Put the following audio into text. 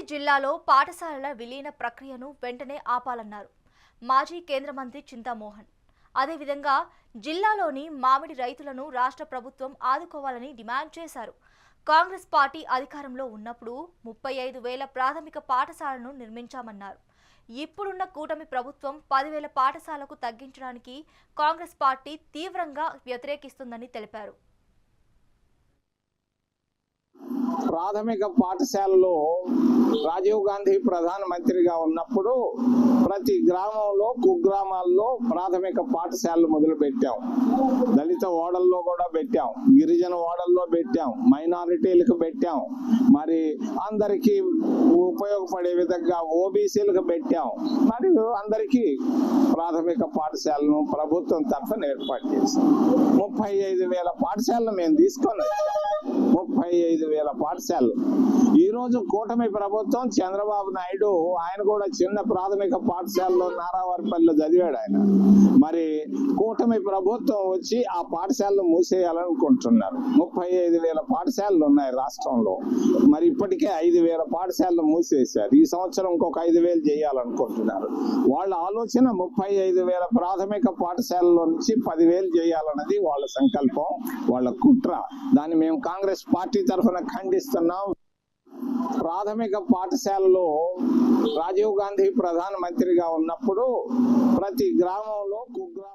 ఉమ్మడి జిల్లాలో పాఠశాలల విలీన ప్రక్రియను వెంటనే ఆపాలన్నారు మాజీ కేంద్ర మంత్రి చింతామోహన్. అదేవిధంగా జిల్లాలోని మామిడి రైతులను రాష్ట్ర ప్రభుత్వం ఆదుకోవాలని డిమాండ్ చేశారు. కాంగ్రెస్ పార్టీ అధికారంలో ఉన్నప్పుడు ముప్పై ఐదు వేల ప్రాథమిక పాఠశాలను నిర్మించామన్నారు. ఇప్పుడున్న కూటమి ప్రభుత్వం పదివేల పాఠశాలకు తగ్గించడానికి కాంగ్రెస్ పార్టీ తీవ్రంగా వ్యతిరేకిస్తుందని తెలిపారు. ప్రాథమిక పాఠశాలలో రాజీవ్ గాంధీ ప్రధానమంత్రిగా ఉన్నప్పుడు ప్రతి గ్రామంలో కుగ్రామాల్లో ప్రాథమిక పాఠశాలలు మొదలు పెట్టాం దళిత ఓడల్లో కూడా పెట్టాం. గిరిజన ఓడల్లో పెట్టాం. మైనారిటీలకు పెట్టాం. మరి అందరికీ ఉపయోగపడే విధంగా ఓబీసీలకు పెట్టాం. మరియు అందరికీ ప్రాథమిక పాఠశాలను ప్రభుత్వం తరఫున ఏర్పాటు చేశాం. ముప్పై ఐదు వేల పాఠశాలను మేము తీసుకొని ముప్పై ఐదు వేల పాఠశాలలు. ఈరోజు కూటమి ప్రభుత్వం చంద్రబాబు నాయుడు ఆయన కూడా చిన్న ప్రాథమిక పాఠశాలలో నారావారిపల్లిలో చదివాడు ఆయన. మరి కూటమి ప్రభుత్వం వచ్చి ఆ పాఠశాలను మూసేయాలనుకుంటున్నారు. ముప్పై ఐదు వేల పాఠశాలలు ఉన్నాయి రాష్ట్రంలో. మరి ఇప్పటికే ఐదు వేల పాఠశాలలు మూసేశారు. ఈ సంవత్సరం ఇంకొక ఐదు వేలు చేయాలనుకుంటున్నారు. వాళ్ళ ఆలోచన ముప్పై ఐదు వేల ప్రాథమిక పాఠశాలలో నుంచి పదివేలు చేయాలన్నది వాళ్ళ సంకల్పం వాళ్ళ కుట్ర. దాన్ని మేము కాంగ్రెస్ పార్టీ తరఫున ఖండిస్తున్నాం. ప్రాథమిక పాఠశాలలో రాజీవ్ గాంధీ ప్రధానమంత్రిగా ఉన్నప్పుడు ప్రతి గ్రామంలో కుగ్రా